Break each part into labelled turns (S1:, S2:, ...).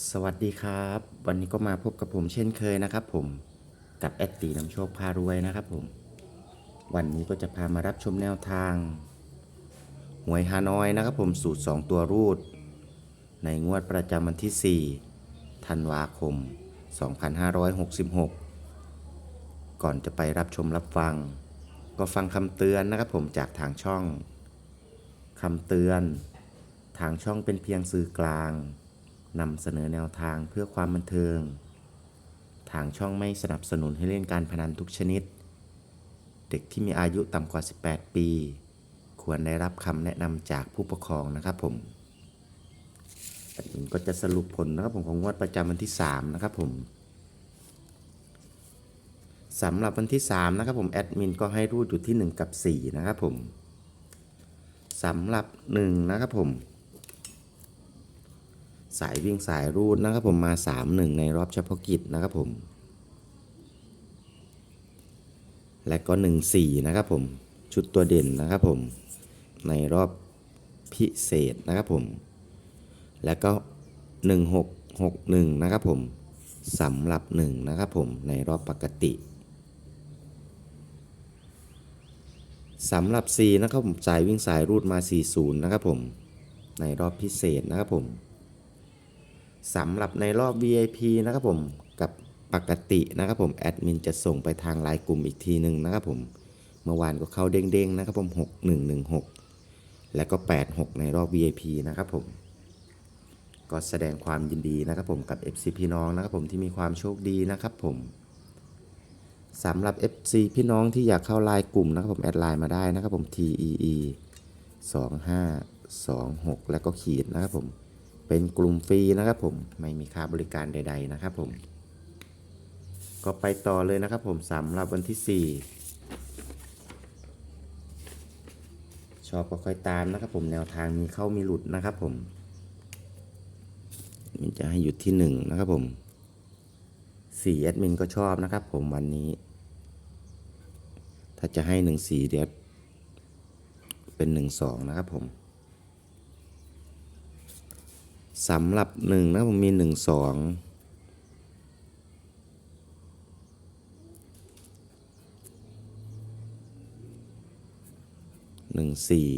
S1: สวัสดีครับ วันนี้ก็มาพบกับผมเช่นเคยนะครับผมกับแอดตีน้ำโชคพารวยนะครับผม วันนี้ก็จะพามารับชมแนวทาง หวยฮานอยนะครับผมสูตร 2 ตัวรูด ในงวดประจำวันที่ 4 ธันวาคม 2566 ก่อนจะไปรับชมรับฟัง ก็ฟังคำเตือนนะครับผมจากทางช่องคำเตือน ทางช่องเป็นเพียงสื่อกลาง นำเสนอแนวทางเพื่อความบันเทิง ทางช่องไม่สนับสนุนให้เล่นการพนันทุกชนิด เด็กที่มีอายุต่ำกว่า 18 ปี ควรได้รับคำแนะนำจากผู้ปกครองนะครับผมแอดมินก็จะสรุปผลนะครับผมของงวดประจำวันที่ 3 นะครับผมสำหรับวันที่ 3 นะครับผมแอดมินก็ให้รูดอยู่ที่ 1 กับ 4 นะครับผมสำหรับ 1 นะครับผม สายวิ่งสายรูดนะครับผมมา 3 1 ในรอบเฉพาะกิจนะครับผม และก็ 1 4 นะครับผม ชุดตัวเด่นนะครับผม ในรอบพิเศษนะครับผม และก็ 1 6 6 1 นะครับผมสำหรับ 1 นะครับผม ในรอบปกติสำหรับ4นะครับผมสายวิ่งสายรูดมา 40 นะครับผม ในรอบพิเศษนะครับผม สำหรับในรอบ VIP นะครับผมกับปกตินะครับผมแอดมินจะส่งไปทางไลน์กลุ่มอีกทีหนึ่งนะครับผมเมื่อวานก็เข้าเด้งๆนะครับผม 6116 และก็ 86 ในรอบ VIP นะครับผม ก็แสดงความยินดีนะครับผมกับ FC พี่น้องนะครับผมที่มีความโชคดีนะครับผมสำหรับ FC พี่น้องที่อยากเข้าไลน์กลุ่มนะครับผมแอดไลน์มาได้นะครับผม TEE 2526 แล้วก็ขีดนะครับผม เป็นกลุ่มฟรีนะครับผมไม่มีค่าบริการใด ๆ นะครับผม ก็ไปต่อเลยนะครับผมสำหรับวันที่ 4 ชอบก็ค่อยตามนะครับผมแนวทางมีเข้ามีหลุดนะครับผมมันจะให้หยุดที่ 1 นะครับผม4แอดมินก็ชอบนะครับผมวันนี้ ถ้าจะให้ 1 4 เดี๋ยวเป็น 1 2 นะครับผม สำหรับหนึ่งนะผมมีหนึ่งสองหนึ่งสี่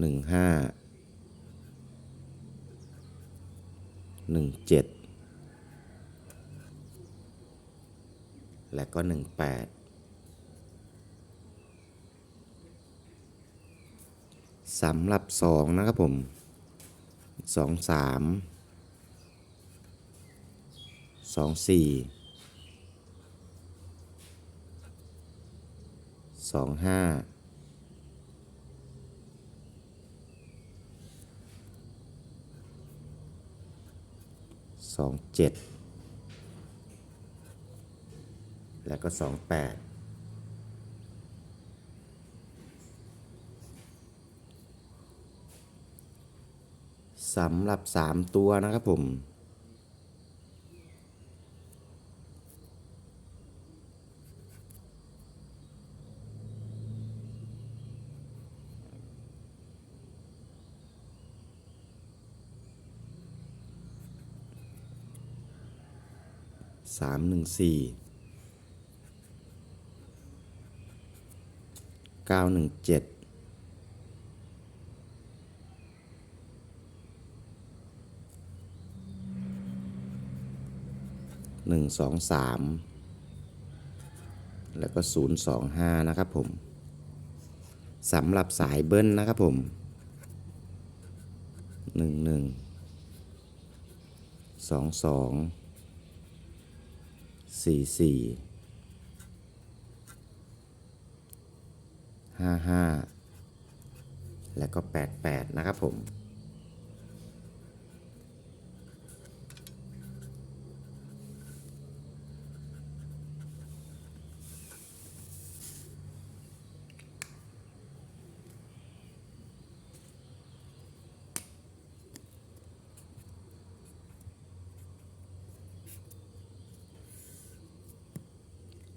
S1: หนึ่งห้าหนึ่งเจ็ดและก็หนึ่งแปด สำหรับ 2 นะครับผม 2 3 2 4 2 5 2 7 แล้วก็ 2 8 สำหรับ 3 ตัวนะครับผมสามหนึ่งสี่เก้าหนึ่งเจ็ด หนึ่งสองสามแล้วก็ศูนย์สองห้านะครับผมสำหรับสายเบิ้ลนะครับผมหนึ่งหนึ่งสองสองสี่สี่ห้าห้าแล้วก็แปดแปดนะครับผม